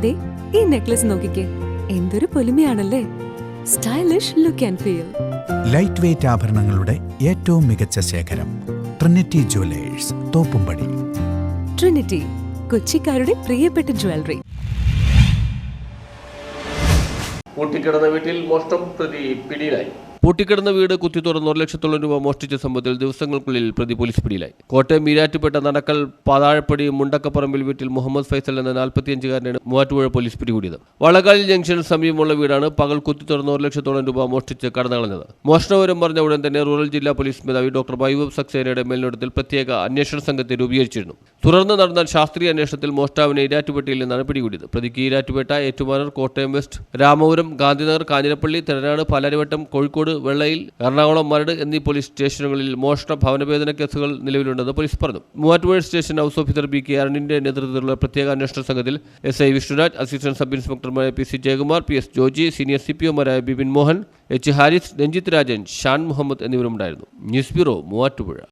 ദേ ഈ നെക്ലസ് നോക്കിക്കേ. എന്തൊരു പൊലിമയാണല്ലേ. Stylish look and feel light weight ആഭരണങ്ങളുടെ ഏറ്റവും മികച്ച ശേഖരം ട്രിനിറ്റി ജുവലേഴ്സ് തോപ്പുംപടി. ട്രിനിറ്റി കൊച്ചിക്കാരുടെ പ്രിയപ്പെട്ട ജ്വല്ലറി പൂട്ടിക്കിടന്ന വീട്ടിൽ മോഷ്ടം പ്രതി പിടിയിലായി. പൂട്ടിക്കിടന്ന വീട് കുത്തി തുറന്ന് ഒരു ലക്ഷത്തോളം രൂപ മോഷ്ടിച്ച സംഭവത്തിൽ ദിവസങ്ങൾക്കുള്ളിൽ പ്രതി പോലീസ് പിടിയിലായി. കോട്ടയം മീരാറ്റുപേട്ട നടക്കൽ പാതാഴപ്പടി മുണ്ടക്കപ്പറമ്പിൽ വീട്ടിൽ മുഹമ്മദ് ഫൈസൽ എന്ന നാൽപ്പത്തിയഞ്ചുകാരനാണ് മൂവാറ്റുപുഴ പോലീസ് പിടികൂടിയത്. വളകാലി ജംഗ്ഷന് സമീപമുള്ള വീടാണ് പകൽ കുത്തി തുറന്ന് ഒരു ലക്ഷത്തോളം രൂപ മോഷ്ടിച്ച് കടന്നുകളഞ്ഞത് മോഷണവിവരം പറഞ്ഞ ഉടൻ തന്നെ റൂറൽ ജില്ലാ പോലീസ് മേധാവി ഡോക്ടർ വൈഭവ് സക്സേനയുടെ മേൽനോട്ടത്തിൽ പ്രത്യേക അന്വേഷണ സംഘത്തെ രൂപീകരിച്ചിരുന്നു. തുടർന്ന് നടന്ന ശാസ്ത്രീയ അന്വേഷണത്തിൽ മോഷ്ടാവിനെ ഇരാറ്റുപേട്ടയിൽ നിന്നാണ് പിടികൂടിയത്. പ്രതിക്ക് ഇരാറ്റുപേട്ട ഏറ്റുമാനൂർ കോട്ടയം വെസ്റ്റ് രാമപുരം ഗാന്ധിനഗർ കാഞ്ഞിരപ്പള്ളി തെരനാട് പാലാരിവട്ടം കോഴിക്കോട് വെള്ളയിൽ എറണാകുളം മരട് എന്നീ പോലീസ് സ്റ്റേഷനുകളിൽ മോഷണ ഭവനവേദന കേസുകൾ നിലവിലുണ്ടെന്ന് പോലീസ് പറഞ്ഞു. Muvattupuzha station house officer B K അരുണിന്റെ നേതൃത്വത്തിലുള്ള പ്രത്യേക അന്വേഷണ സംഘത്തിൽ S I Vishnuraj assistant sub ഇൻസ്പെക്ടർമാരായ P C Jayakumar P S Joji senior C P ഒമാരായ Bipin Mohan H Haris Ranjith Rajan Shan Muhammad എന്നിവരുണ്ടായിരുന്നു ന്യൂസ് ബ്യൂറോ മൂവാറ്റുപുഴ.